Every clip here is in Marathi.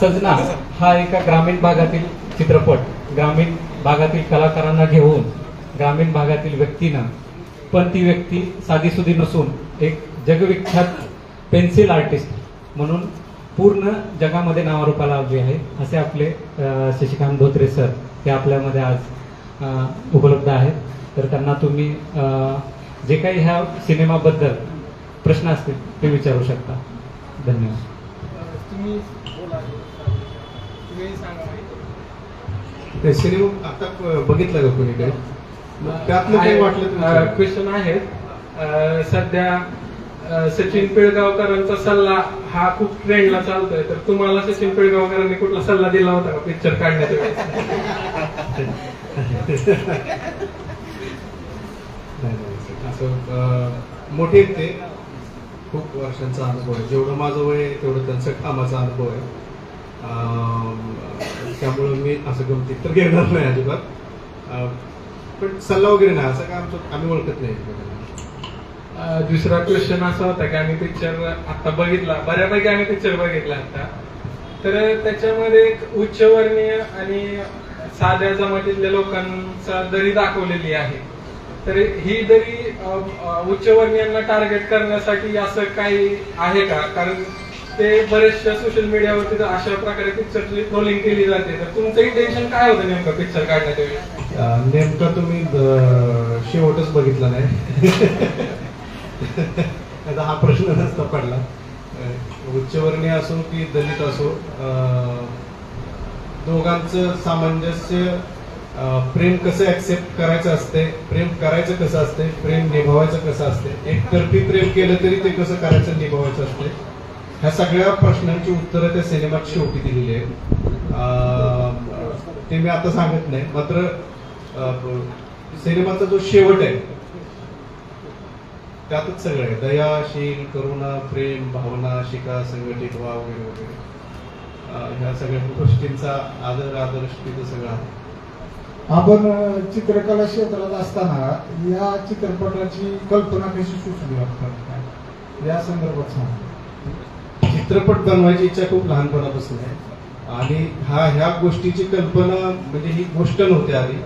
सजना हा एका ग्रामीण भागातील चित्रपट ग्रामीण भागातील कलाकारांना घेऊन ग्रामीण भागातील व्यक्तीनं. पण ती व्यक्ती साधीसुधी नसून एक जगविख्यात पेन्सिल आर्टिस्ट म्हणून पूर्ण जगामध्ये नावारूपाला आली आहे असे आपले शशिकांत धोत्रे सर हे आपल्यामध्ये आज उपलब्ध आहेत. तर त्यांना तुम्ही जे काही ह्या सिनेमाबद्दल प्रश्न असतील ते विचारू शकता. धन्यवाद. तुम्ही ते सिनेमा आता बघितलं का कोणी मग त्यातलं काही वाटलं? क्वेश्चन आहेत अं, सध्या सचिन पिळगावकरांचा सल्ला हा खूप ट्रेंडला चालतोय. तर तुम्हाला सचिन पिळगावकरांनी कुठला सल्ला दिला होता का पिक्चर काढण्याच्या वेळेस? नाही, नाही, असं मोठे ते. खूप वर्षांचा अनुभव आहे. जेवढं माझं वय आहे तेवढं त्यांचा कामाचा अनुभव आहे. त्यामुळं मी असं गमतीत तर घेणार नाही अजिबात. पण सल्ला वगैरे नाही असं काय आमचं आम्ही ओळखत नाही दुसरा क्वेश्चन असा होता की आम्ही पिक्चर आता बघितला बऱ्यापैकी आम्ही पिक्चर बघितला आता. तर त्याच्यामध्ये एक उच्चवर्णीय आणि साध्या जमातीतल्या लोकांचा दरी दाखवलेली आहे. तर ही दरी उच्चवर्णीयांना टार्गेट करण्यासाठी असं काही आहे का? कारण ते बरेचशा सोशल मीडियावरती तर अशा प्रकारे पिक्चरची ट्रोलिंग केली जाते. तर तुमचं इंटेन्शन काय होतं नेमकं पिक्चर काढण्याच्या वेळी? नेमकं तुम्ही शेवटच बघितला नाही. आता हा प्रश्न नसता पडला. उच्चवर्णीय असो की दलित असो दोघांचं सामंजस्य प्रेम कसं ऍक्सेप्ट करायचं असते प्रेम करायचं कसं असते प्रेम निभावायचं कसं असते एकतर्फी प्रेम केलं तरी ते कसं करायचं निभावायचं असते ह्या सगळ्या प्रश्नांची उत्तरं त्या सिनेमात शेवटी दिलेली आहेत. ते मी आता सांगत नाही मात्र सिनेमाचा जो शेवट आहे त्यातच सगळं आहे. दयाशील करुणा प्रेम भावना शिका संघटित व्हा वगैरे वगैरे. ह्या सगळ्या गोष्टींचा आदर आदर्श तिथं सगळं आहे. आपण चित्रकला क्षेत्रात असताना या चित्रपटाची कल्पना कशी सुचली आपण या संदर्भात सांगतो चित्रपट बनवायची इच्छा खूप लहानपणापासून आहे. आणि हा ह्या गोष्टीची कल्पना म्हणजे ही गोष्ट नव्हती आधी.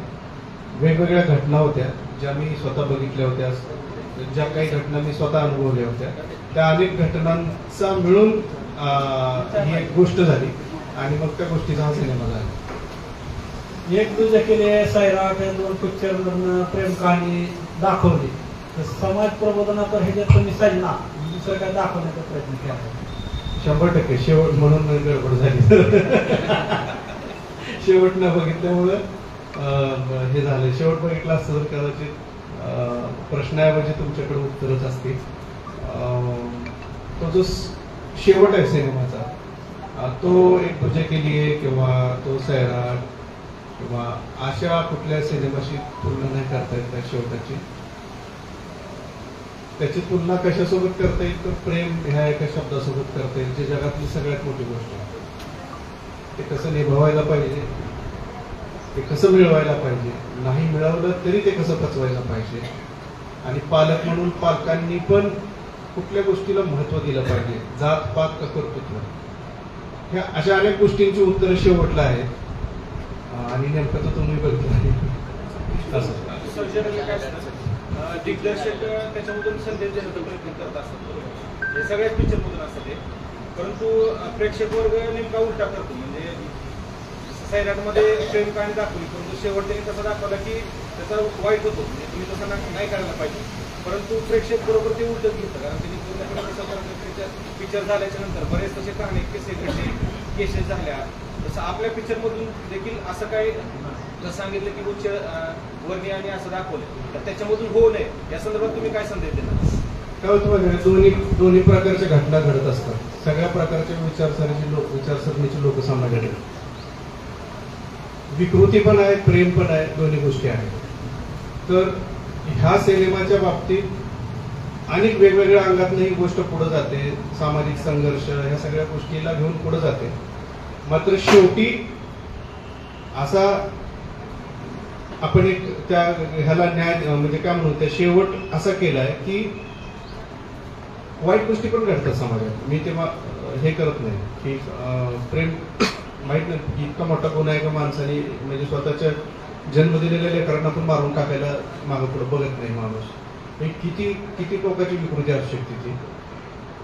वेगवेगळ्या घटना होत्या ज्या मी स्वतः बघितल्या होत्या. ज्या काही घटना मी स्वतः अनुभवल्या होत्या. त्या अनेक घटनांचा मिळून ही एक गोष्ट झाली. आणि मग त्या गोष्टीचा हा सिनेमा झाला. एक तुझ्या केले सैराट या दोन पिक्चर प्रेम कहाणी दाखवली. तर समाज प्रबोधनापर ह्याच्यात तुम्ही सजना दुसरं काय दाखवण्याचा प्रयत्न केला? शंभर टक्के. शेवट म्हणून गडबड झाली. शेवट न बघितल्यामुळं हे झालं. शेवट बघितला असतं तर कदाचित प्रश्नाऐवजी तुमच्याकडे उत्तरच असतील. तो जो शेवट आहे सिनेमाचा तो एक पूजा केली आहे किंवा तो सैराट किंवा अशा कुठल्या सिनेमाशी तुलना नाही करता येत शेवटाची? त्याची तुलना कशासोबत करता येईल? तर प्रेम ह्या एका शब्दासोबत करता येईल जे जगातली सगळ्यात मोठी गोष्ट आहे. ते कसं निभावायला पाहिजे? ते कसं मिळवायला पाहिजे? नाही मिळवलं तरी ते कसं पचवायला पाहिजे? आणि पालक म्हणून पालकांनी पण कुठल्या गोष्टीला महत्त्व दिलं पाहिजे? जात पात का कर्तृत्व ह्या अशा अनेक गोष्टींची उत्तरं शेवटला आहेत. आणि नेमकं तर तुम्ही बघितलं असं सर्जरीला काय असतं अं, दिग्दर्शक त्याच्यामधून संदेश देण्याचा प्रयत्न करत असतात. हे सगळ्याच पिक्चरमधून असतात ते परंतु प्रेक्षक वर्ग नेमका उलटा करतो. म्हणजे सैराटमध्ये प्रेम कहाणी दाखवली परंतु शेवट त्यांनी तसा दाखवला की त्याचा वाईट होतो. म्हणजे तुम्ही तसं नाही करायला पाहिजे. परंतु प्रेक्षक बरोबर ते उलट घेतं. कारण त्यांनी पूर्णपणे तसं पिक्चर झाल्याच्यानंतर बरेच तसे कहाणी केसेस घडले केसेस झाल्या. तसं आपल्या पिक्चरमधून देखील असं काही जर सांगितलं की उच्च अं, वर्णीय आणि असं दाखवलं तर त्याच्यामधून होऊ नये. या संदर्भात तुम्ही काय संदेश देणार? काय होतं दोन्ही दोन्ही प्रकारच्या घटना घडत असतात. सगळ्या प्रकारच्या विचारसरणीची लोक विचारसरणीची लोक समाजाकडे विकृती पण आहे प्रेम पण आहे दोन्ही गोष्टी आहेत. तर ह्या सिनेमाच्या बाबतीत अनेक वेगवेगळ्या अंगातनं ही गोष्ट पुढे जाते. सामाजिक संघर्ष ह्या सगळ्या गोष्टीला घेऊन पुढे जाते. मात्र शेवटी असा आपण एक त्या ह्याला न्याय म्हणजे काय म्हणू त्या शेवट असा केलाय की वाईट गोष्टी पण घडतात समाजात. मी तेव्हा हे करत नाही की प्रेम माहीत नाही की इतका मोठा गुन्हा आहे का माणसाने म्हणजे स्वतःच्या जन्म दिलेल्या लेकरांना पण मारून टाकायला मागं पुढे बघत नाही माणूस. हे किती किती लोकांची विकृती असू शकते ती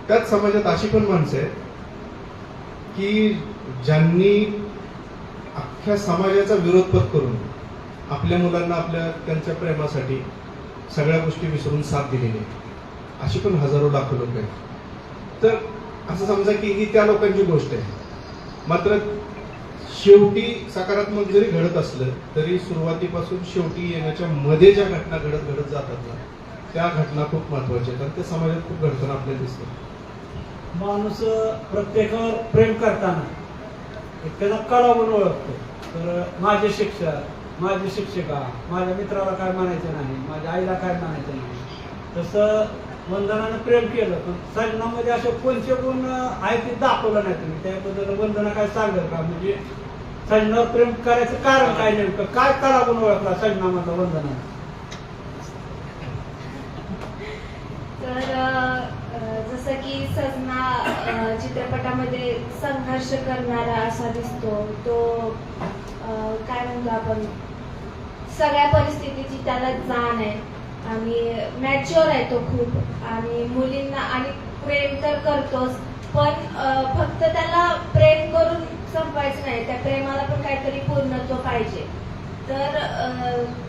त्याच समाजात अशी पण माणसं आहेत की ज्यांनी अख्ख्या समाजाचा विरोध पत करून आपल्या मुलांना आपल्या त्यांच्या प्रेमासाठी सगळ्या गोष्टी विसरून साथ दिलेली आहे. अशी पण हजारो लाखो लोक आहेत. तर असं समजा की ही त्या लोकांची गोष्ट आहे. मात्र शेवटी सकारात्मक जरी घडत असलं तरी सुरुवातीपासून शेवटी येण्याच्या मध्ये ज्या घटना घडत घडत जातात ना त्या घटना खूप महत्त्वाच्या आहेत आणि त्या समाजात खूप घडताना आपल्याला दिसतं माणूस प्रत्येकावर प्रेम करताना एक त्याला कळा म्हणून ओळखतो. तर माझे शिक्षक माझी शिक्षिका माझ्या मित्राला काय म्हणायचं नाही. माझ्या आईला काय म्हणायचं नाही. तसं वंदनानं प्रेम केलं पण सजनामध्ये असे कोणते गुण आहे ते दाखवलं नाही तुम्ही. त्याबद्दल वंदना काय सांगेल का? म्हणजे सजनावर प्रेम करायचं कारण काय नेमकं? काय करा गुण ओळखला सजनामधला वंदना? तर जसं की सजना चित्रपटामध्ये संघर्ष करणारा असा दिसतो. तो काय म्हणतो आपण? सगळ्या परिस्थितीची त्याला जाण आहे. आणि मॅच्युअर आहे तो खूप. आणि मुलींना आणि प्रेम तर करतोच. पण फक्त त्याला प्रेम करून संपायचं नाही. त्या प्रेमाला पण काहीतरी पूर्णत्व पाहिजे. तर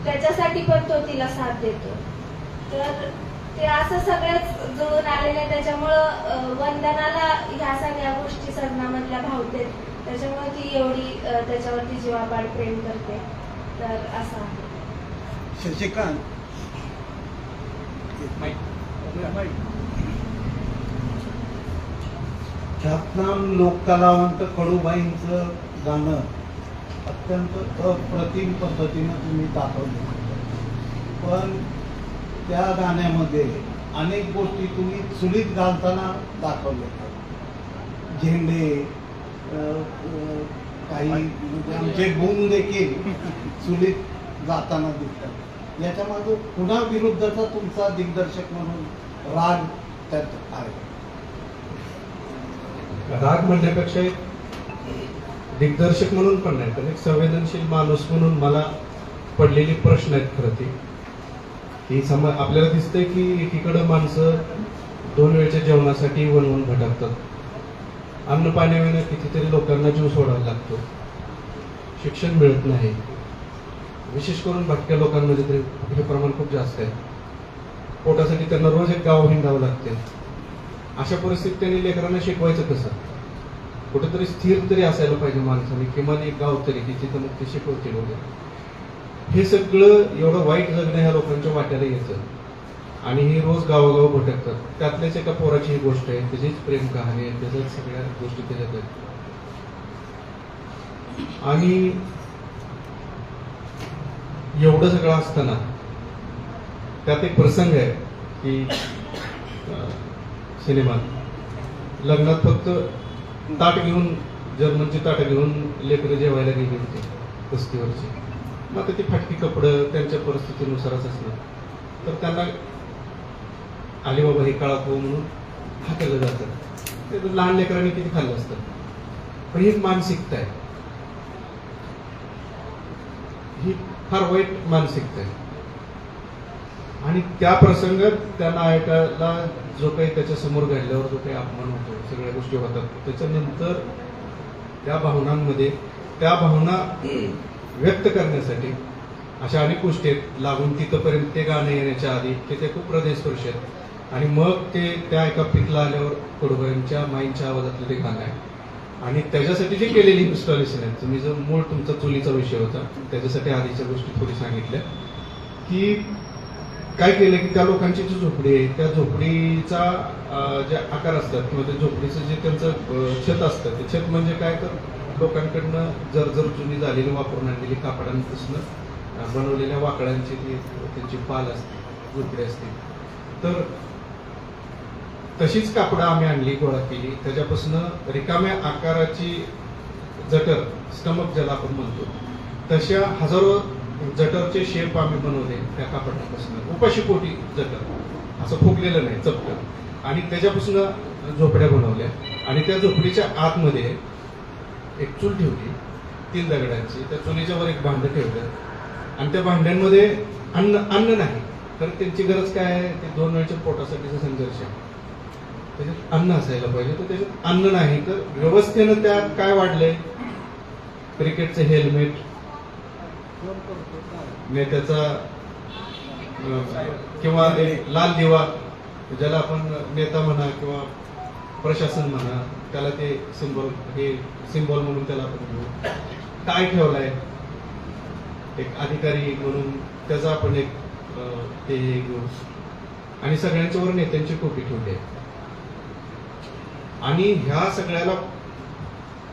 त्याच्यासाठी पण तो तिला साथ देतो. तर ते असं सगळ्याच जुळून आलेलं आहे. त्याच्यामुळं वंदनाला ह्या सगळ्या गोष्टी सदनामधल्या भावते त्याच्यामुळे ती एवढी त्याच्यावरती जीवापाड प्रेम करते. तर असं शशिकांत. ख्यातनाम लोककलावंत कडूबाईंचं गाणं अत्यंत अप्रतिम पद्धतीनं तुम्ही दाखवलं. पण त्या गाण्यामध्ये अनेक गोष्टी तुम्ही चुलीत घालताना दाखवल्या. झेंडे काही आमचे गुण देखील चुलीत जाताना दिसतात. याच्यामध्ये पुन्हा विरुद्धचा तुमचा दिग्दर्शक म्हणून राग त्यात आहे? राग म्हणण्यापेक्षा एक दिग्दर्शक म्हणून पण नाही पण एक संवेदनशील माणूस म्हणून मला पडलेले प्रश्न आहेत खरं ती. की सम आपल्याला दिसतंय की एकीकडं माणसं दोन वेळच्या जेवणासाठी वनवून भटकतात. अन्न पाण्याविना कितीतरी लोकांना जीव सोडावा लागतो. शिक्षण मिळत नाही. विशेष करून भटक्या लोकांमध्ये तरी हे प्रमाण खूप जास्त आहे. पोटासाठी त्यांना रोज एक गाव हिंडावं लागते. अशा परिस्थितीत त्यांनी लेकरांना शिकवायचं कसं? कुठेतरी स्थिर तरी असायला पाहिजे माणसाने किमान एक गाव तरी की जिथं मग ते शिकवतील वगैरे. हे सगळं एवढं वाईट जगणं ह्या लोकांच्या वाट्याला येतं. आणि हे रोज गावोगाव भटकतात. त्यातल्याच एका पोराची ही गोष्ट आहे त्याचीच प्रेम कहाणी आहे त्याच्याच सगळ्या गोष्टी त्याच्यात आहेत. आणि एवढं सगळं असताना त्यात एक प्रसंग आहे की सिनेमात. लग्नात फक्त ताट घेऊन जर्मनची ताट घेऊन लेकरं जेवायला गेली होती कस्तीवरचे. मग आता ती फाटकी कपडं त्यांच्या परिस्थितीनुसारच असणार. तर त्यांना आले बाबा हे काळा पोह हो म्हणून हाकलं जातं. ते तर लहान लेकरांनी किती खाल्लं असतं. पण ही मानसिकता आहे. ही फार वाईट मानसिकता आहे. आणि त्या प्रसंगात त्या नायकाला जो काही त्याच्यासमोर घडल्यावर जो काही अपमान होतो सगळ्या गोष्टी होतात त्याच्यानंतर त्या भावनांमध्ये त्या भावना व्यक्त करण्यासाठी अशा अनेक गोष्टी आहेत. लागून तिथंपर्यंत ते गाणं येण्याच्या आधी ते ते खूप हृदयस्पर्शी आहेत. आणि मग ते त्या एका पिकला आल्यावर कडूबाईंच्या माईंच्या आवाजातलं ते गाणं आहे. आणि त्याच्यासाठी जे केलेली इन्स्टॉलेशन आहे तुम्ही जो मूळ तुमचा चुलीचा विषय होता त्याच्यासाठी आधीच्या गोष्टी थोडी सांगितल्या की काय केलं की त्या लोकांची जी झोपडी आहे त्या झोपडीचा जे आकार असतात किंवा त्या झोपडीचं जे त्यांचं छत असतं ते छत म्हणजे काय? तर लोकांकडनं जर्जर जुनी झालेली वापरून आणलेली कापडांपासून बनवलेल्या वाकडांची ती त्यांची पाल असते झोपडी असते. तर तशीच कापडं आम्ही आणली गोळा केली. त्याच्यापासून रिकाम्या आकाराची जटर स्टमक ज्याला आपण म्हणतो. तशा हजारो जटरचे शेप आम्ही बनवले त्या कापडापासून. उपाशी कोटी जटर. असं फुगलेलं नाही चपटं. आणि त्याच्यापासून झोपड्या बनवल्या. आणि त्या झोपडीच्या आतमध्ये एक चूल ठेवली तीन दगडांची. त्या चुलीच्या वर एक भांडं ठेवलं. आणि त्या भांड्यांमध्ये अन्न अन्न नाही. तर त्यांची गरज काय आहे? ते दोन वेळच्या पोटासाठीचा संघर्ष आहे. त्याच्यात अन्न असायला पाहिजे. तर त्याच्यात अन्न नाही तर व्यवस्थेनं त्यात काय वाढलंय? क्रिकेटचं हेल्मेट नेत्याचा किंवा लाल दिवा ज्याला आपण नेता म्हणा किंवा प्रशासन म्हणा त्याला ते सिंबॉल हे सिंबॉल म्हणून त्याला आपण घेऊ. काय ठेवलाय? एक अधिकारी म्हणून त्याचा आपण एक ते घेऊ. आणि सगळ्यांच्यावर नेत्यांची टोपी ठेवली आहे. आणि ह्या सगळ्याला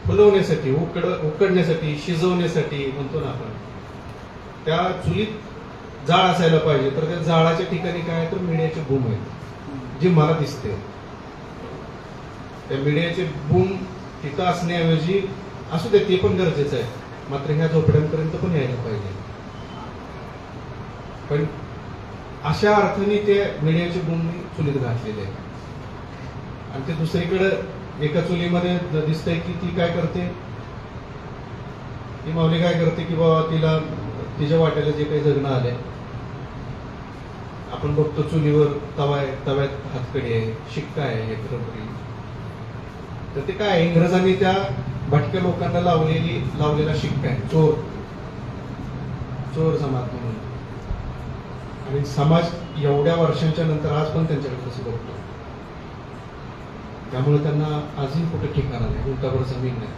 फुलवण्यासाठी उकड उकडण्यासाठी शिजवण्यासाठी म्हणतो ना आपण त्या चुलीत जाळ असायला पाहिजे. तर त्या जाळाच्या ठिकाणी काय आहे तर मीडियाचे बूम आहेत जी मला दिसते. त्या मीडियाचे बूम तिथं असण्याऐवजी असू दे ते पण गरजेचं आहे. मात्र ह्या झोपड्यांपर्यंत पण यायला पाहिजे. पण अशा अर्थाने ते मीडियाचे बूम मी चुलीत घातलेले आहे आणि ते दुसरीकडे एका चुलीमध्ये दिसतंय की ती काय करते? ती माऊली काय करते की बाबा तिला तिच्या वाट्याला जे काही जगणं आलंय आपण बघतो चुलीवर तवा आहे तव्यात हातकडी आहे शिक्का आहे एक तर ते काय आहे, इंग्रजांनी त्या भटक्या लोकांना लावलेली लावलेला शिक्का आहे चोर. चोर समाज म्हणून. आणि समाज एवढ्या वर्षांच्या नंतर आज पण त्यांच्याकडे तसं बघतो. त्यामुळे त्यांना आजही कुठे ठिकाणा नाही उलटाभर जमीन नाही.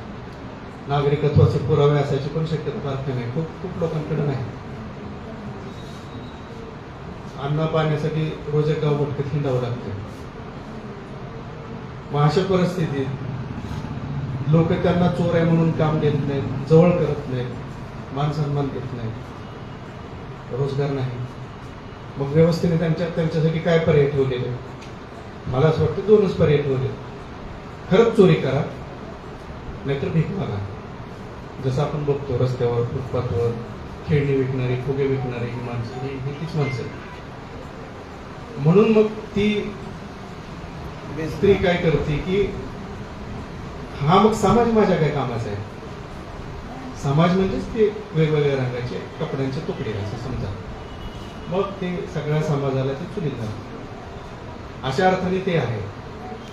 नागरिकत्वाचे पुरावे असायची पण शक्यता फार नाही. खूप खूप लोकांकडे नाही. अन्न पाण्यासाठी रोज एक गाव भटकत हिंडावं लागते मग अशा परिस्थितीत लोक त्यांना चोर आहे म्हणून काम देत नाहीत जवळ करत नाहीत मान सन्मान देत नाहीत. रोजगार नाही. मग व्यवस्थेने त्यांच्या त्यांच्यासाठी काय पर्याय ठेवलेले? मला असं वाटतं दोनच पर्याय ठेवले खरंच चोरी करा नाहीतर भीक मागा. जसं आपण बघतो रस्त्यावर फुटपाथवर खेळणी विकणारी फुगे विकणारी ही माणसं ही तीच माणसं म्हणून मग ती स्त्री काय करते की हा मग समाज माझ्या काय कामाचा आहे? समाज म्हणजेच ते वेगवेगळ्या रंगाचे कपड्यांचे तुकडे असं समजा. मग ते सगळ्या समाजाला ते चुलीत घालतात. अशा अर्थाने ते आहे.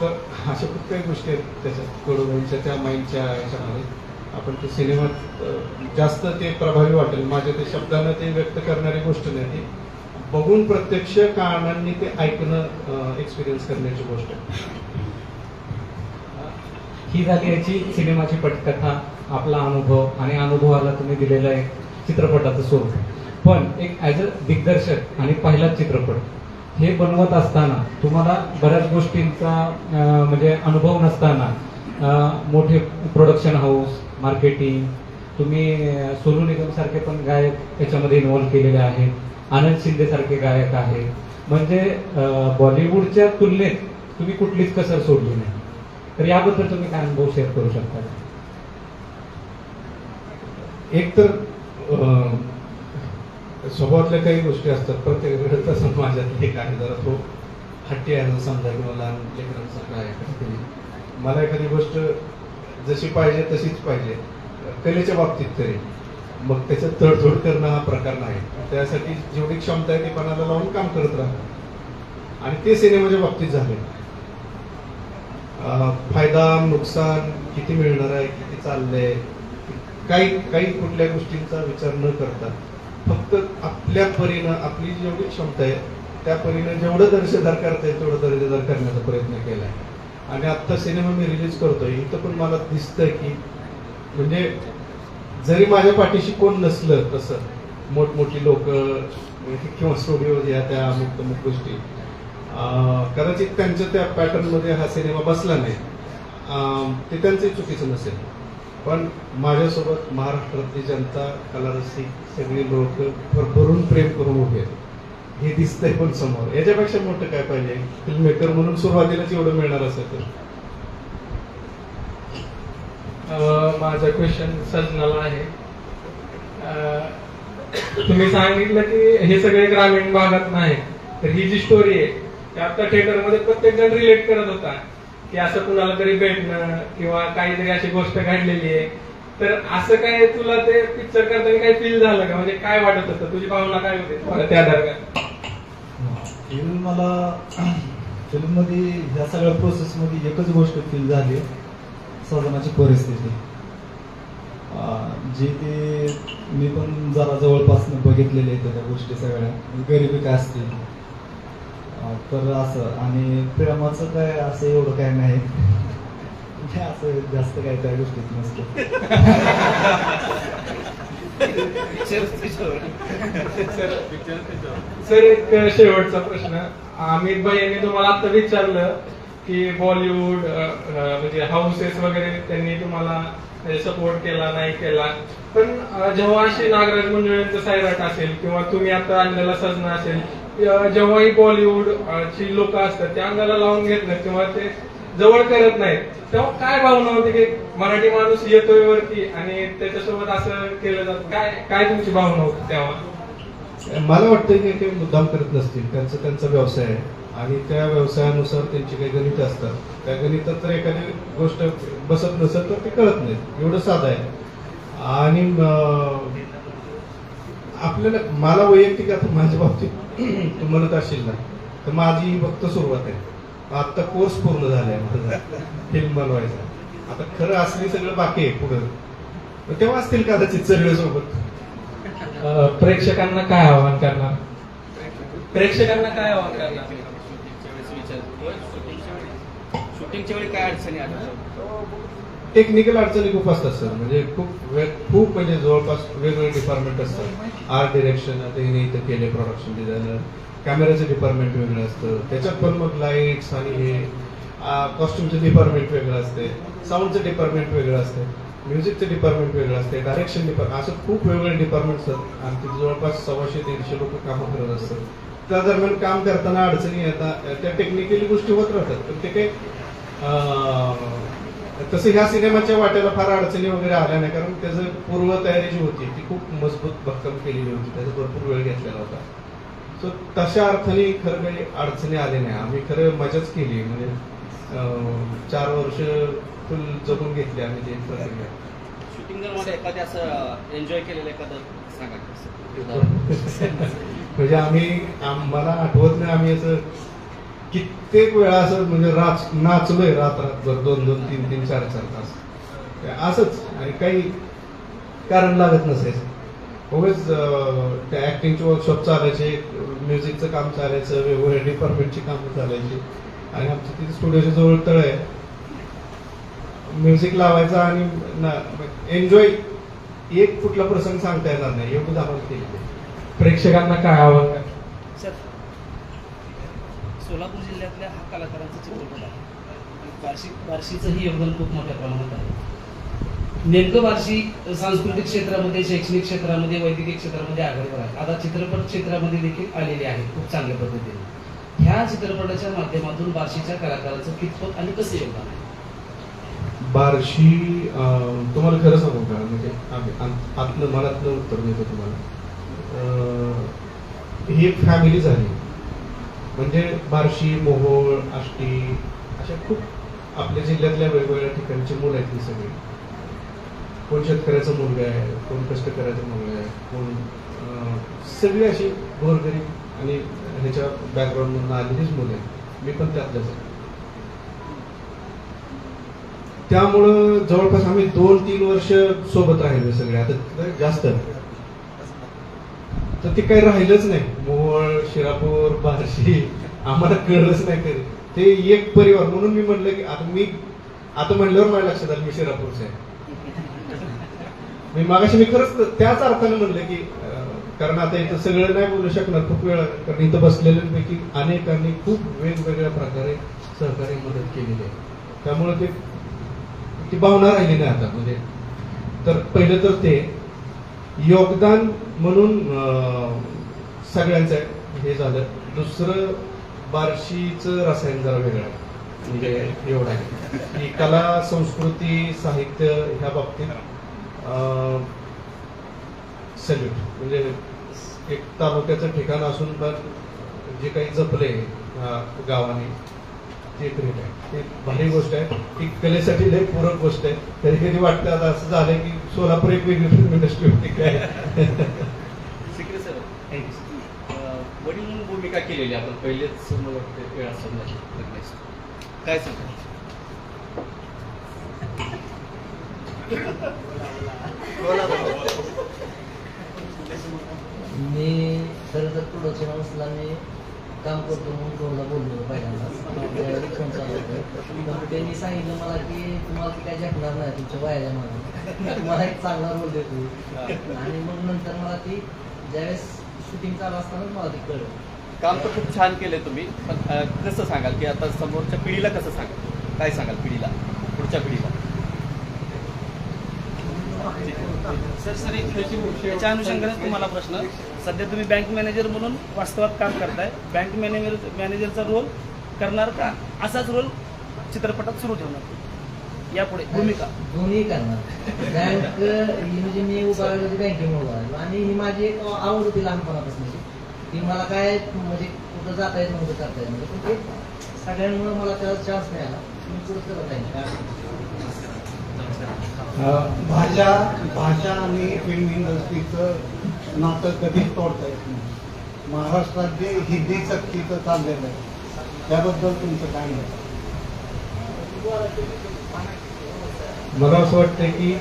तर अशा खूप काही गोष्टी आहेत त्याच्यात. कडूबाईंच्या त्या माईंच्या याच्यामध्ये. आपण ते सिनेमात जास्त ते प्रभावी वाटेल. माझ्या ते शब्दानं ते व्यक्त करणारी गोष्ट नाही ती. बघून प्रत्यक्ष कारणांनी ते ऐकणं एक्सपिरियन्स करण्याची गोष्ट आहे. ही झाली याची सिनेमाची पटकथा आपला अनुभव आणि अनुभवाला तुम्ही दिलेला एक चित्रपटाचं स्वरूप. पण एक ॲज अ दिग्दर्शक आणि पहिलाच चित्रपट. हे बनवत असताना तुम्हाला बऱ्याच गोष्टींचा म्हणजे अनुभव नसताना मोठे प्रोडक्शन हाऊस मार्केटिंग तुम्ही सोनू निगम सारखे पण गायक याच्यामध्ये इन्व्हॉल्व्ह केलेले आहेत आनंद शिंदे सारखे गायक आहेत. म्हणजे बॉलिवूडच्या तुलनेत तुम्ही कुठलीच कसर सोडली नाही. तर याबद्दल तुम्ही काय अनुभव शेअर करू शकता? एक तर स्वभावातल्या काही गोष्टी असतात. प्रत्येकाकडे तसं माझ्यात एक आहे. जरा तो हट्टी आहे असं समजा किंवा लहान लेकरांसारखा आहे कधीतरी. मला एखादी गोष्ट जशी पाहिजे तशीच पाहिजे. कलेच्या बाबतीत तरी. मग त्याचं तडजोड करणं हा प्रकार नाही. त्यासाठी जेवढी क्षमता आहे ती पणाला लावून काम करत राहा. आणि ते सिनेमाच्या बाबतीत झाले. फायदा नुकसान किती मिळणार आहे किती चाललंय काही काही कुठल्या गोष्टींचा विचार न करता फक्त आपल्या परीनं आपली जेवढी क्षमता आहे त्या परीनं जेवढं दर्जेदार करता येईल तेवढं दर्जेदार करण्याचा प्रयत्न केलाय. आणि आत्ता सिनेमा मी रिलीज करतोय इथं पण मला दिसतंय की म्हणजे जरी माझ्या पाठीशी कोण नसलं तसं मोठमोठी लोक किंवा स्टुडिओ या त्या अमुक अमुक गोष्टी कदाचित त्यांच्या त्या पॅटर्नमध्ये हा सिनेमा बसला नाही. ते त्यांचंही चुकीचं नसेल. पण माझ्यासोबत महाराष्ट्रातली जनता कलारसिक सगळी लोक भरभरून प्रेम करून उभे आहेत. हे दिसतंय पण समोर. याच्यापेक्षा मोठं काय पाहिजे? फिल्म मेकर म्हणून सुरुवातीलाच एवढं मिळणार असेल तर. अं, माझा क्वेश्चन सजनाला आहे. तुम्ही सांगितलं की हे सगळे ग्रामीण भागात नाही तर ही जी स्टोरी आहे ते आता थिएटरमध्ये प्रत्येक जण रिलेट करत होता. की असं कुणाला तरी भेटणं किंवा काहीतरी अशी गोष्ट घडलेली आहे. तर असं काय तुला ते पिक्चर करताना काही फील झालं का? म्हणजे काय वाटत होतं? तुझी भावना काय होती मला त्या दरम्यान? फिल्म मला फिल्ममध्ये ह्या सगळ्या प्रोसेसमध्ये एकच गोष्ट फील झाली. सदनाची परिस्थिती. जे ते मी पण जरा जवळपासनं बघितलेले आहेत त्या गोष्टी सगळ्या. गरिबी काय असतील? तर असं आणि प्रेमाचं काय असं एवढं काय नाही. म्हणजे असं जास्त काय त्या गोष्टीत नसतं. सर एक शेवटचा प्रश्न. अमित भाई यांनी तुम्हाला आता विचारलं की बॉलिवूड म्हणजे हाऊसेस वगैरे त्यांनी तुम्हाला सपोर्ट केला नाही केला. पण जेव्हा अशी नागराज मंजुळेंचं सायराट असेल किंवा तुम्ही आता आणलेला सजना असेल जेव्हाही बॉलिवूड ची लोक असतात त्या अंगाला लावून घेत नाहीत किंवा ते जवळ करत नाहीत. तेव्हा काय भावना होती की मराठी माणूस येतोय वरती आणि त्याच्यासोबत असं केलं जात? काय काय तुमची भावना होती तेव्हा? मला वाटतं की ते मुद्दाम करत नसतील. त्यांचा त्यांचा व्यवसाय आहे. आणि त्या व्यवसायानुसार त्यांची काही गणित असतात. त्या गणितात तर एखादी गोष्ट बसत नसत तर ते कळत नाही एवढं साधं आहे. आणि आपल्याला मला वैयक्तिक आता माझ्या बाबतीत तू म्हणत असशील ना तर माझी फक्त सुरुवात आहे. आता कोर्स पूर्ण झालाय माझा. फिल्म बनवायचा. आता खरं असली सगळं बाकी आहे पुढं. तेव्हा असतील कदाचित सगळे सोबत. प्रेक्षकांना काय आवाहन करणार? प्रेक्षकांना काय आवाहन करणार? शूटिंगच्या वेळी काय अडचणी आल्या? टेक्निकल अडचणी खूप असतात सर म्हणजे खूप खूप म्हणजे जवळपास वेगवेगळे डिपार्टमेंट असतात. आर्ट डिरेक्शन आता हिने इथं केले प्रोडक्शन डिझायनर कॅमेराचं डिपार्टमेंट वेगळं असतं. त्याच्यात पण मग लाईट्स आणि हे कॉस्ट्युमचं डिपार्टमेंट वेगळं असते. साऊंडचं डिपार्टमेंट वेगळं असते. म्युझिकचं डिपार्टमेंट वेगळं असते. डायरेक्शन डिपार्टमेंट असं खूप वेगवेगळे डिपार्टमेंट असतात आणि तिथे जवळपास सव्वाशे दीडशे लोक कामं करत असतात. त्या दरम्यान काम करताना अडचणी येतात त्या टेक्निकली गोष्टी होत राहतात. पण ते काही तसं ह्या सिनेमाच्या वाट्याला फार अडचणी वगैरे आल्या नाही कारण त्याचं पूर्व तयारी जी होती ती खूप मजबूत भक्कम केलेली होती. त्याचा भरपूर वेळ घेतलेला होता. सो तशा अर्थाने खरं काही अडचणी आल्या नाही. आम्ही खरं मजाच केली. म्हणजे चार वर्ष फुल जगून घेतली आम्ही ते प्रक्रिया. म्हणजे आम्ही आम- मला आठवत नाही आम्ही असं कित्येक वेळा असं म्हणजे राच नाचलोय रात रातभर दोन दोन तीन तीन चार चार तास. असंच. आणि काही कारण लागत नसायचं. उगेच त्या ऍक्टिंगचे वर्कशॉप चालायचे म्युझिकचं काम चालायचं वेगवेगळ्या डिपार्टमेंटची कामं चालायची. आणि आमच्या तिथे स्टुडिओच्या जवळ तळ आहे. म्युझिक लावायचा आणि एन्जॉय एक कुठला प्रसंग सांगता येणार नाही. एवढं आपण केलं. प्रेक्षकांना काय हवं काय सोलापूर जिल्ह्यातल्या हा कलाकारांचा चित्रपट आहे. बार्शी बार्शीचंही योगदान खूप मोठ्या प्रमाणात आहे. नेमकं बार्शी सांस्कृतिक क्षेत्रामध्ये शैक्षणिक क्षेत्रामध्ये वैद्यकीय क्षेत्रामध्ये आघाडीवर आहे आता चित्रपट क्षेत्रामध्ये देखील आलेले आहे खूप चांगल्या पद्धतीने. ह्या चित्रपटाच्या माध्यमातून बार्शीच्या कलाकाराचं कितपत आणि कसं योगदान आहे? बार्शी तुम्हाला खरं सांगू का? म्हणजे आतलं मनातलं उत्तर देतो तुम्हाला. ही एक फॅमिली झाली. म्हणजे बार्शी मोहोळ आष्टी अशा खूप आपल्या जिल्ह्यातल्या वेगवेगळ्या ठिकाणची मुलं आहेत ही सगळी. कोण शेतकऱ्याचा मुलगा आहे कोण कष्टकऱ्याचा मुलगा आहे कोण सगळी अशी गोरगरीब आणि ह्याच्या बॅकग्राऊंडमधून आलेलीच मुलं आहेत. मी पण त्यातल्याच आहे त्यामुळं जवळपास आम्ही दोन तीन वर्ष सोबत राहिलो सगळे. आता जास्त. तर ते काही राहिलंच नाही. शिरापूर बार्शी आम्हाला कळलंच नाही कधी. ते एक परिवार म्हणून मी म्हणलं की आता मी आता म्हणल्यावर माझ्या लक्षात आलं मी शिरापूरचं आहे. मी मागाशी मी खरंच त्याच अर्थाने म्हणलं की कारण आता इथं सगळं नाही बोलू शकणार खूप वेळ कारण इथं बसलेल्यांपैकी अनेकांनी खूप वेगवेगळ्या प्रकारे सहकार्य मदत केलेली आहे. त्यामुळे ते ती भावना राहिली नाही आता. म्हणजे तर पहिलं तर ते योगदान म्हणून सगळ्यांचं सगळ्यांचं हे झालं. दुसरं बार्शीचं रसायन जरा वेगळं आहे. म्हणजे एवढं आहे. की कला संस्कृती साहित्य ह्या बाबतीत सल्यूट म्हणजे एक तालुक्याचं ठिकाण असून पण जे काही जपले गावाने ते ग्रेट आहे. ते भारी गोष्ट आहे. ती कलेसाठी लय पूरक गोष्ट आहे. कधी कधी वाटतं आता असं झालं की सोलापूर एक वेगळी फिल्म इंडस्ट्री होती काय सिक्रे सर अं, वडील म्हणून केली आपण पहिलेच मला वाटतं वेळा समजा काय सांगा? मी खरं तर प्रोडक्शन हाऊसला मी काम करतो म्हणून रोडला बोललो पहिल्यांदा. म्हणजे पण त्यांनी सांगितलं मला की तुम्हाला ती काय झेपणार नाही तुमच्या वयाच्या मला तुम्हाला एक चांगला रोल देतो. आणि मग नंतर मला ती ज्यावेळेस शूटिंग चालू असतानाच मला ती कळलं. काम तर खूप छान केलंय तुम्ही पण कसं सांगाल की आता समोरच्या पिढीला कसं सांगाल? काय सांगाल पिढीला पुढच्या पिढीला? सर सर एक त्याच्या अनुषंगाने तुम्हाला प्रश्न. सध्या तुम्ही बँक मॅनेजर म्हणून वास्तवात काम करताय. बँक मॅनेजर मॅनेजरचा रोल करणार का? असाच रोल चित्रपटात सुरू ठेवणार. यापुढे भूमिका. दोन्ही करणार. बँक ही म्हणजे मी उभा राहिलो होती बँकेमुळे आणि ही माझी एक आवड होती लहानपणापासून. ती मला काय म्हणजे कुठं जाता येत नव्हतं करता येत नव्हतं पण ते सगळ्यांमुळे मला त्याला चान्स मिळाला. मी पुढे करत आहे काय भाषा भाषा आणि फिल्म इंडस्ट्रीचं नातं कधीच तोडता येत नाही. महाराष्ट्रात जे हिंदी सक्तीचं चाललेलं आहे त्याबद्दल तुमचं काय मत? आहे? मला असं वाटतं की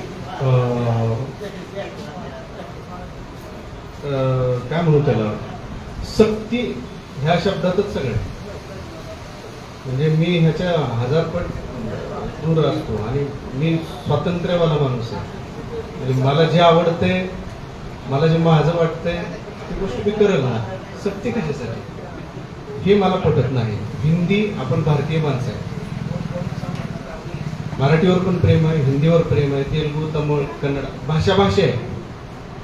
काय म्हणू त्याला? सक्ती ह्या शब्दातच सगळं. म्हणजे मी ह्याच्या हजार पट दूर असतो आणि मी स्वातंत्र्यवाला माणूस आहे. म्हणजे मला जे आवडते मला जे माझं वाटतंय ती गोष्ट मी करेल ना. सक्ती कशासाठी? हे मला पटत नाही. हिंदी आपण भारतीय माणसं आहे मराठीवर पण प्रेम आहे हिंदीवर प्रेम आहे तेलुगू तमिळ कन्नड भाषा भाषा आहे.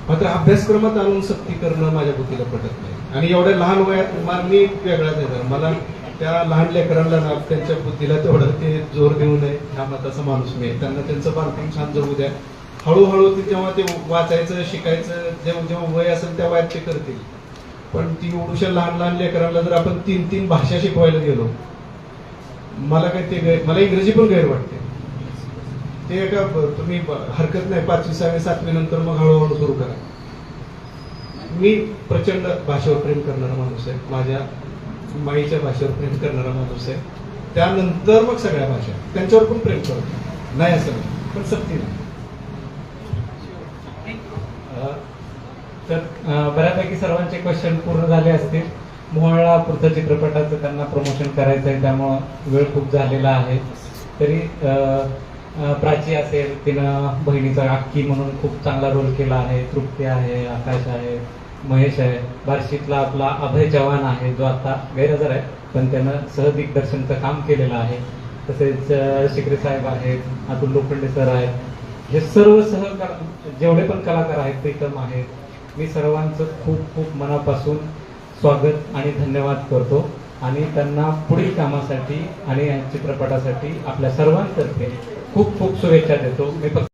मात्र अभ्यासक्रमात आणून सक्ती करणं माझ्या बुद्धीला पटत नाही. आणि एवढ्या लहान वयात मा- मी वेगळाच येणार मला त्या लहान लेकरांना ना त्यांच्या बुद्धीला तेवढं ते जोर देऊ नये ह्या मताचा माणूस मी त्यांना त्यांचं बालपण छान जगू द्या. हळूहळू ते जेव्हा ते वाचायचं शिकायचं जेव्हा जेव्हा वय असेल त्या वयात ते करतील. पण ती एवढ्या लहान लहान लेकरांना जर आपण तीन तीन भाषा शिकवायला गेलो मला काय ते गैर मला इंग्रजी पण गैर वाटते. ते एका तुम्ही हरकत नाही. पाचवी सहावी सातवी नंतर मग हळूहळू सुरू करा. मी प्रचंड भाषेवर प्रेम करणारा माणूस आहे. माझ्या माईच्या भाषेवर प्रेम करणारा माणूस आहे. त्यानंतर मग सगळ्या भाषा. त्यांच्यावर पण प्रेम करतो. नाही असं पण सक्ती नाही. तर बऱ्यापैकी सर्वांचे क्वेश्चन पूर्ण झाले असतील. मोहळा पुढचं चित्रपटाचं त्यांना प्रमोशन करायचं आहे त्यामुळं वेळ खूप झालेला आहे. तरी प्राची असेल तिनं बहिणीचा अक्की म्हणून खूप चांगला रोल केला आहे तृप्ती आहे आकाश आहे महेश आहे. बार्शीतला आपला अभय चव्हाण आहे जो आता गैरहजर आहे पण त्यानं सहदिग्दर्शनचं काम केलेलं आहे. तसेच शिकरे साहेब आहेत अतुल लोखंडे सर आहेत. हे सर्व सहकार जेवढे पण कलाकार आहेत प्रीतम आहेत. मी सर्वांचं खूप खूप मनापासून स्वागत आणि धन्यवाद करतो. आणि त्यांना पुढील कामासाठी आणि चित्रपटासाठी आपल्या सर्वांतर्फे खूप खूप शुभेच्छा देतो मी फक्त